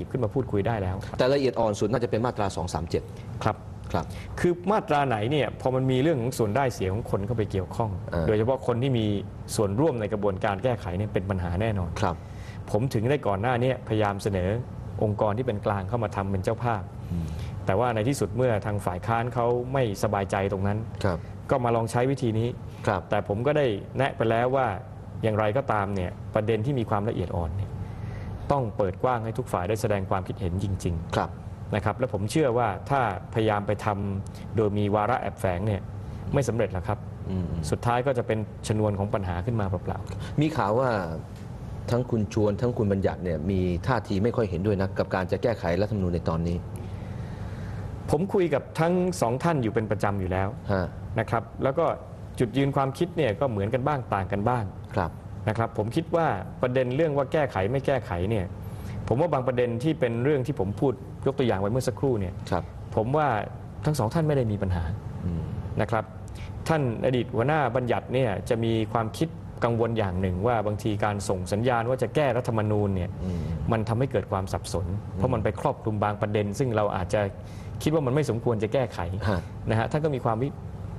หยิบขึ้นมาพูดคุยได้แล้วครับแต่ละเอียดอ่อนสุดน่าจะเป็นมาตรา 237 ครับ ครับ คือมาตราไหนเนี่ยพอมันมีเรื่องของส่วนได้เสียของคนเข้าไปเกี่ยวข้องเออโดยเฉพาะคนที่มีส่วนร่วมในกระบวนการแก้ไขเนี่ยเป็นปัญหาแน่นอน ครับ ผมถึงได้ก่อนหน้าเนี้พยายามเสนอองค์กรที่เป็นกลางเข้ามาทำเป็นเจ้าภาพ แต่ว่าในที่สุดเมื่อทางฝ่ายค้านเขาไม่สบายใจตรงนั้น ครับ ก็มาลองใช้วิธีนี้ ครับ แต่ผมก็ได้แนะไปแล้วว่าอย่างไรก็ตามเนี่ยประเด็นที่มีความละเอียดอ่อนเนี่ย ต้องเปิดกว้างให้ทุกฝ่ายได้แสดงความคิดเห็นจริงครับๆนะครับและผมเชื่อว่าถ้าพยายามไปทำโดยมีวาระแอบแฝงเนี่ยไม่สำเร็จหรอกครับ อืม สุดท้ายก็จะเป็นชนวนของปัญหาขึ้นมาเปล่ามีข่าวว่าทั้งคุณชวนทั้งคุณบัญญัติเนี่ยมีท่าทีไม่ค่อยเห็นด้วยนะกับการจะแก้ไขรัฐธรรมนูญในตอนนี้ๆผมคุยกับทั้งสองท่านอยู่เป็นประจำอยู่แล้วฮะนะครับ แล้วก็จุดยืนความคิดเนี่ยก็เหมือนกันบ้างต่างกันบ้าง ครับ นะครับผมคิดว่าประเด็นเรื่องว่าแก้ไขไม่แก้ไขเนี่ยผมว่าบางประเด็นที่เป็นเรื่องที่ผมพูดยกตัวอย่างไว้เมื่อสักครู่เนี่ยครับ ผมว่าทั้งสองท่านไม่ได้มีปัญหาอืมนะครับ ท่านอดีตหัวหน้าบัญญัติเนี่ยจะมีความคิดกังวลอย่างหนึ่งว่าบางทีการส่งสัญญาณว่าจะแก้รัฐธรรมนูญเนี่ยอืมมันทำให้เกิดความสับสน เพราะมันไปครอบคลุมบางประเด็น ซึ่งเราอาจจะคิดว่ามันไม่สมควรจะแก้ไขฮะนะฮะท่านก็มีความวิ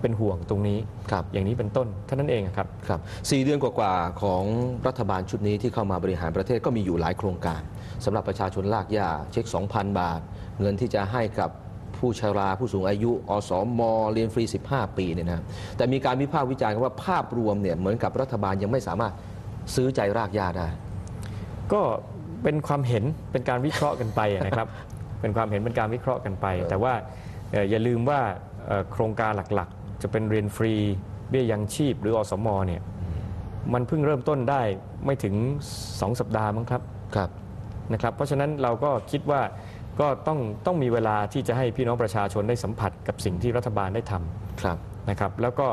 เป็นห่วงตรงนี้ครับอย่างนี้เป็นต้นเท่านั้นเองอะครับครับสี่เดือนกว่าๆของรัฐบาลชุดนี้ที่เข้ามาบริหารประเทศก็มีอยู่หลายโครงการสำหรับประชาชนลากย่าเช็ค 2,000 บาท เงินที่จะให้กับผู้ชราผู้สูงอายุ อสมเรียนฟรี 15 ปีเนี่ยนะแต่มีการวิพากษ์วิจารณ์กันว่าภาพรวมเนี่ยเหมือนกับรัฐบาลยังไม่สามารถซื้อใจรากย่าได้ ก็เป็นความเห็นเป็นการวิเคราะห์กันไปนะครับ เป็นความเห็นเป็นการวิเคราะห์กันไป แต่ว่าเอ่ออย่าลืมว่าเอ่อโครงการหลักๆ จะเป็นเรียนฟรี เบี้ยยังชีพหรืออสมเนี่ยมันเพิ่งเริ่มต้นได้ไม่ถึง 2 สัปดาห์มั้งครับครับนะครับ เพราะฉะนั้นเราก็คิดว่าก็ต้องต้องมีเวลาที่จะให้พี่น้องประชาชนได้สัมผัสกับสิ่งที่รัฐบาลได้ทำครับนะครับ แล้วก็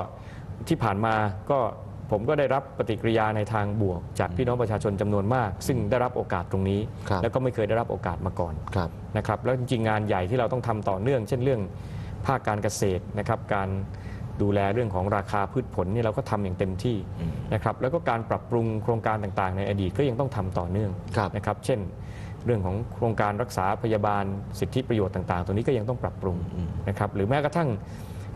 ที่ผ่านมาก็ผมก็ได้รับปฏิกิริยาในทางบวก จากพี่น้องประชาชนจำนวนมาก ซึ่งได้รับโอกาสตรงนี้ครับแล้วก็ไม่เคยได้รับโอกาสมาก่อนครับนะครับแล้วจริงๆงานใหญ่ที่เราต้องทำต่อเนื่อง เช่นเรื่องภาคการเกษตรนะครับการ ดูแลเรื่องของราคาพืชผลนี่เราก็ทำอย่างเต็มที่นะครับแล้วก็การปรับปรุงโครงการต่างๆ ในอดีตก็ยังต้องทำต่อเนื่องครับนะครับเช่น เรื่องของโครงการรักษาพยาบาลสิทธิประโยชน์ต่าง ๆ ตัวนี้ก็ยังต้องปรับปรุงนะครับหรือแม้กระทั่ง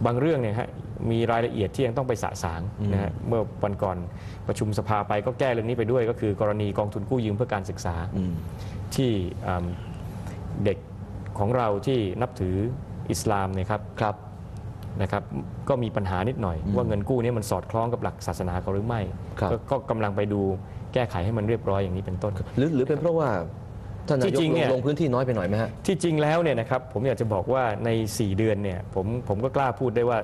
บางเรื่องเนี่ยฮะมีรายละเอียดที่ยังต้องไปสะสางนะฮะเมื่อวันก่อนประชุมสภาไปก็แก้เรื่องนี้ไปด้วย ก็คือกรณีกองทุนกู้ยืมเพื่อการศึกษาอืมที่อืมเด็กของเราที่นับถืออิสลามเนี่ยครับครับ นะครับก็มีปัญหานิดหน่อย ว่าเงินกู้เนี้มันสอดคล้องกับหลักศาสนาเขาหรือไม่ ครับก็ก็กำลังไปดูแก้ไขให้มันเรียบร้อยอย่างนี้เป็นต้น หรือหรือเป็นเพราะว่าท่านนายกจริงๆเนี่ย ลงพื้นที่น้อยไปหน่อยไหมฮะ ที่จริงแล้วเนี่ยนะครับผมอยากจะบอกว่าใน 4 เดือนเนี่ยผมผมก็กล้าพูดได้ว่า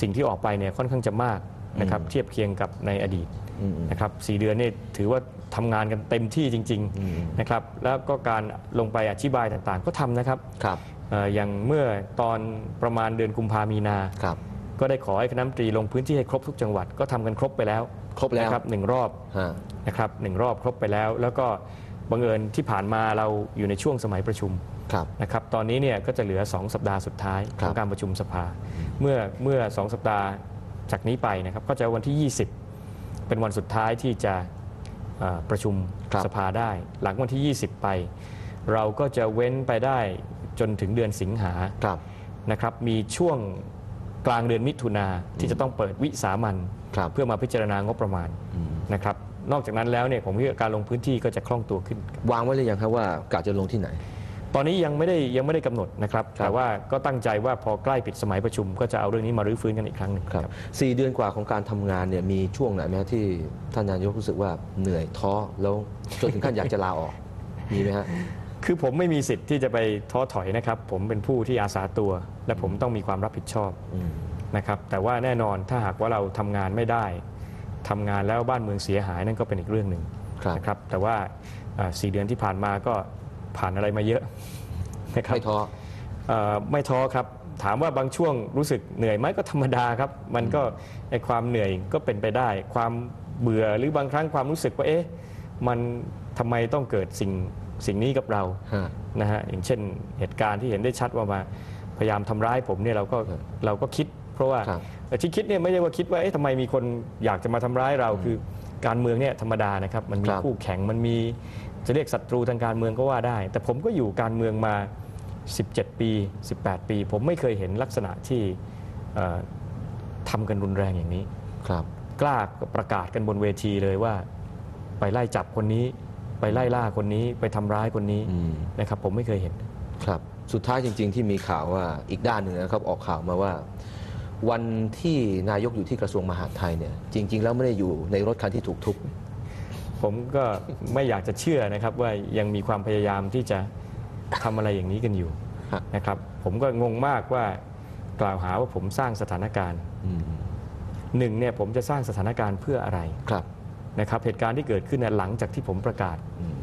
สิ่งที่ออกไปเนี่ยค่อนข้างจะมากนะครับเทียบเคียงกับในอดีตอืมนะครับสเดือนนี่ถือว่าทำงานกันเต็มที่จริงๆนะครับแล้วก็การลงไปอธิบายต่างๆ ก็ทำนะครับ ครับเอ่ออย่างเมื่อตอนประมาณเดือนกุมภามีนาครับก็ได้ขอให้คณะรัฐมนตรีลงพื้นที่ให้ครบทุกจังหวัดก็ทำกันครบไปแล้ว ครบแล้วนะครับหนึ่งรอบฮะนะครับหนึ่งรอบครบไปแล้ว แล้วก็บังเอิญที่ผ่านมาเราอยู่ในช่วงสมัยประชุมครับนะครับตอนนี้เนี่ยก็จะเหลือ 2 สัปดาห์สุดท้ายคขรับองการประชุมสภา เมื่อเมื่อ 2 สัปดาห์จากนี้ไปนะครับก็จะวันที่ 20 เป็นวันสุดท้ายที่จะเอ่อประชุมครับสภาได้ หลังวันที่ 20 ไป เราก็จะเว้นไปได้จนถึงเดือนสิงหาครับนะครับ มีช่วงกลางเดือนมิถุนาที่จะต้องเปิดวิสามันครับเพื่อมาพิจารณางบประมาณนะครับนอกจากนั้นแล้วเนี่ยผมว่าการลงพื้นที่ก็จะคล่องตัวขึ้น วางไว้หรือยังครับว่ากะจะลงที่ไหน ตอนนี้ยังไม่ได้ยังไม่ได้กำหนดนะครับครับแต่ว่าก็ตั้งใจว่าพอใกล้ปิดสมัยประชุม ก็จะเอาเรื่องนี้มารื้อฟื้นกันอีกครั้งหนึ่งครับสี่เดือนกว่าของการทำงานเนี่ยมีช่วงไหนไหมฮะที่ท่านนายกรู้สึกว่าเหนื่อยท้อแล้วจนถึงขั้นอยากจะลาออกมีไหมฮะ คือผมไม่มีสิทธิ์ที่จะไปท้อถอยนะครับ ผมเป็นผู้ที่อาสาตัว และผมต้องมีความรับผิดชอบอืมนะครับ แต่ว่าแน่นอนถ้าหากว่าเราทำงานไม่ได้ทำงานแล้วบ้านเมืองเสียหายนั่นก็เป็นอีกเรื่องหนึ่งครับนะครับ แต่ว่าอ่าสี่เดือนที่ผ่านมาก็ผ่านอะไรมาเยอะนะครับไม่ท้อเอ่อไม่ท้อครับถามว่าบางช่วงรู้สึกเหนื่อยไหมก็ธรรมดาครับ มันก็ไอความเหนื่อยก็เป็นไปได้ ความเบื่อหรือบางครั้งความรู้สึกว่าเอ๊ะมันทำไมต้องเกิดสิ่ง สิ่งนี้กับเราฮะนะฮะอย่างเช่นเหตุการณ์ที่เห็นได้ชัดว่ามาพยายามทำร้ายผมเนี่ยเราก็เราก็คิด เพราะว่าครับแต่ที่คิดเนี่ยไม่ใช่ว่าคิดว่าเอ๊ะทำไมมีคนอยากจะมาทำร้ายเราคือการเมืองเนี่ยธรรมดานะครับมันมีครับคู่แข่งมันมีจะเรียกศัตรูทางการเมืองก็ว่าได้ แต่ผมก็อยู่การเมืองมา 17 ปี 18 ปี ผมไม่เคยเห็นลักษณะที่เอ่อทำกันรุนแรงอย่างนี้ครับ กล้าประกาศกันบนเวทีเลยว่า ไปไล่จับคนนี้ ไปไล่ล่าคนนี้ไปทำร้ายคนนี้อืม นะครับผมไม่เคยเห็น ครับ สุดท้ายจริง ๆ ที่มีข่าวว่าอีกด้านหนึ่งนะครับออกข่าวมาว่า วันที่นายกอยู่ที่กระทรวงมหาดไทยเนี่ยจริง ๆ แล้วไม่ได้อยู่ในรถคันที่ถูกทุบ ผมก็ไม่อยากจะเชื่อนะครับว่ายังมีความพยายามที่จะทำอะไรอย่างนี้กันอยู่ฮะ นะครับ ผมก็งงมากว่ากล่าวหาว่าผมสร้างสถานการณ์อืมหนึ่งเนี่ยผมจะสร้างสถานการณ์เพื่ออะไร ครับ นะครับเหตุการณ์ที่เกิดขึ้นเนี่ยหลังจากที่ผมประกาศอืม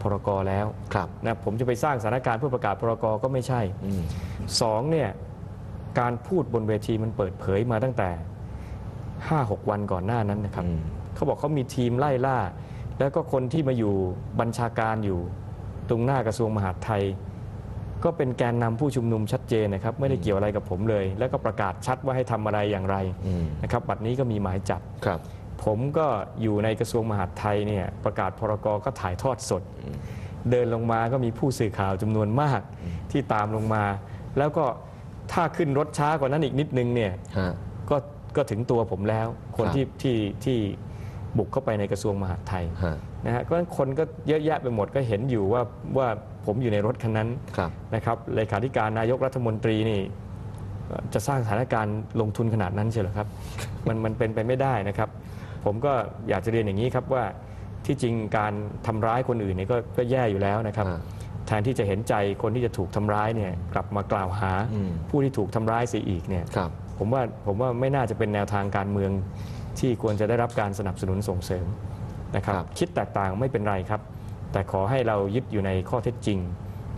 พรกแล้วครับนะผมจะไปสร้างสถานการณ์เพื่อประกาศพรกก็ไม่ใช่อืมสองเนี่ยการพูดบนเวทีมันเปิดเผยมาตั้งแต่ 5-6 วันก่อนหน้านั้นนะครับอืมเขาบอกเขามีทีมไล่ล่า แล้วก็คนที่มาอยู่บัญชาการอยู่ ตรงหน้ากระทรวงมหาดไทย ก็เป็นแกนนำผู้ชุมนุมชัดเจนนะครับ ไม่ได้เกี่ยวอะไรกับผมเลย แล้วก็ประกาศชัดว่าให้ทำอะไรอย่างไรอืมนะครับบัดนี้ก็มีหมายจับครับ ผมก็อยู่ในกระทรวงมหาดไทยเนี่ยประกาศพรกก็ถ่ายทอดสด เดินลงมาก็มีผู้สื่อข่าวจำนวนมากที่ตามลงมา แล้วก็ถ้าขึ้นรถช้ากว่านั้นอีกนิดนึงเนี่ยฮะ ก็ก็ถึงตัวผมแล้ว คนครับ ที่ที่ที่บุกเข้าไปในกระทรวงมหาดไทยฮะนะฮะก็คนก็เยอะแยะไปหมดก็เห็นอยู่ว่าว่าผมอยู่ในรถคันนั้น ครับ นะครับเลขาธิการนายกรัฐมนตรีนี่เอ่อจะสร้างสถานการณ์ลงทุนขนาดนั้นเชียวเหรอครับ มันมันเป็นไปไม่ได้นะครับ ผมก็อยากจะเรียนอย่างนี้ครับว่าที่จริงการทำร้ายคนอื่นเนี่ยก็ก็แย่อยู่แล้วนะครับอ่าแทนที่จะเห็นใจคนที่จะถูกทำร้ายเนี่ยกลับมากล่าวหาอืมผู้ที่ถูกทำร้ายเสียอีกเนี่ยครับผมว่าผมว่าไม่น่าจะเป็นแนวทางการเมืองที่ควรจะได้รับการสนับสนุนส่งเสริมนะครับครับคิดแตกต่างไม่เป็นไรครับ แต่ขอให้เรายึดอยู่ในข้อเท็จจริง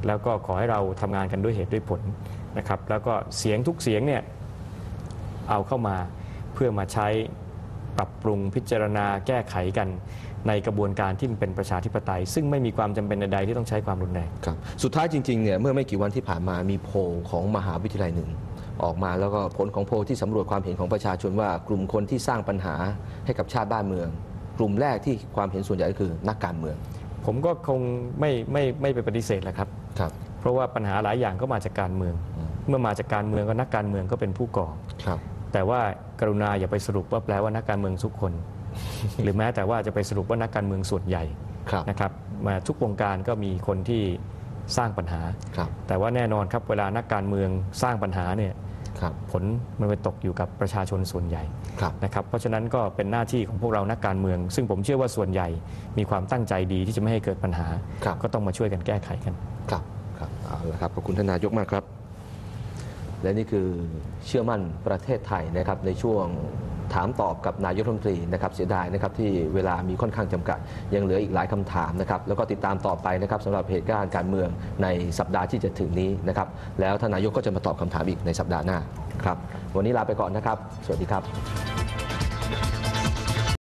แล้วก็ขอให้เราทำงานกันด้วยเหตุด้วยผลนะครับ แล้วก็เสียงทุกเสียงเนี่ยเอาเข้ามาเพื่อมาใช้ ปรับปรุงพิจารณาแก้ไขกัน ในกระบวนการที่มันเป็นประชาธิปไตย ซึ่งไม่มีความจำเป็นใดๆที่ต้องใช้ความรุนแรงครับสุดท้ายจริงๆเนี่ยเมื่อไม่กี่วันที่ผ่านมามีโพลของมหาวิทยาลัยหนึ่ง ออกมาแล้วก็ผลของโพลที่สำรวจความเห็นของประชาชนว่ากลุ่มคนที่สร้างปัญหาให้กับชาติบ้านเมือง กลุ่มแรกที่ความเห็นส่วนใหญ่ก็คือนักการเมือง ผมก็คงไม่ไม่ไม่ไปปฏิเสธแหละครับครับเพราะว่าปัญหาหลายอย่างก็มาจากการเมืองอืมเมื่อมาจากการเมืองก็นักการเมืองก็เป็นผู้ก่อครับ แต่ว่ากรุณาอย่าไปสรุปว่าแปลว่านักการเมืองทุกคน หรือแม้แต่ว่าจะไปสรุปว่านักการเมืองส่วนใหญ่ครับนะครับมาทุกวงการก็มีคนที่สร้างปัญหาครับแต่ว่าแน่นอนครับเวลานักการเมืองสร้างปัญหาเนี่ยครับผลมันไปตกอยู่กับประชาชนส่วนใหญ่ครับนะครับเพราะฉะนั้นก็เป็นหน้าที่ของพวกเรานักการเมือง ซึ่งผมเชื่อว่าส่วนใหญ่มีความตั้งใจดีที่จะไม่ให้เกิดปัญหาครับก็ต้องมาช่วยกันแก้ไขกันครับครับเอาละครับขอบคุณท่านนายกมากครับ และนี่คือเชื่อมั่นประเทศไทยนะครับในช่วงถามตอบกับนายกรัฐมนตรีนะครับเสียดายนะครับที่เวลามีค่อนข้างจำกัด ยังเหลืออีกหลายคำถามนะครับแล้วก็ติดตามต่อไปนะครับสำหรับเหตุการณ์การเมืองในสัปดาห์ที่จะถึงนี้นะครับแล้วทานนายกก็จะมาตอบคำถามอีกในสัปดาห์หน้าครับวันนี้ลาไปก่อนนะครับ สวัสดีครับ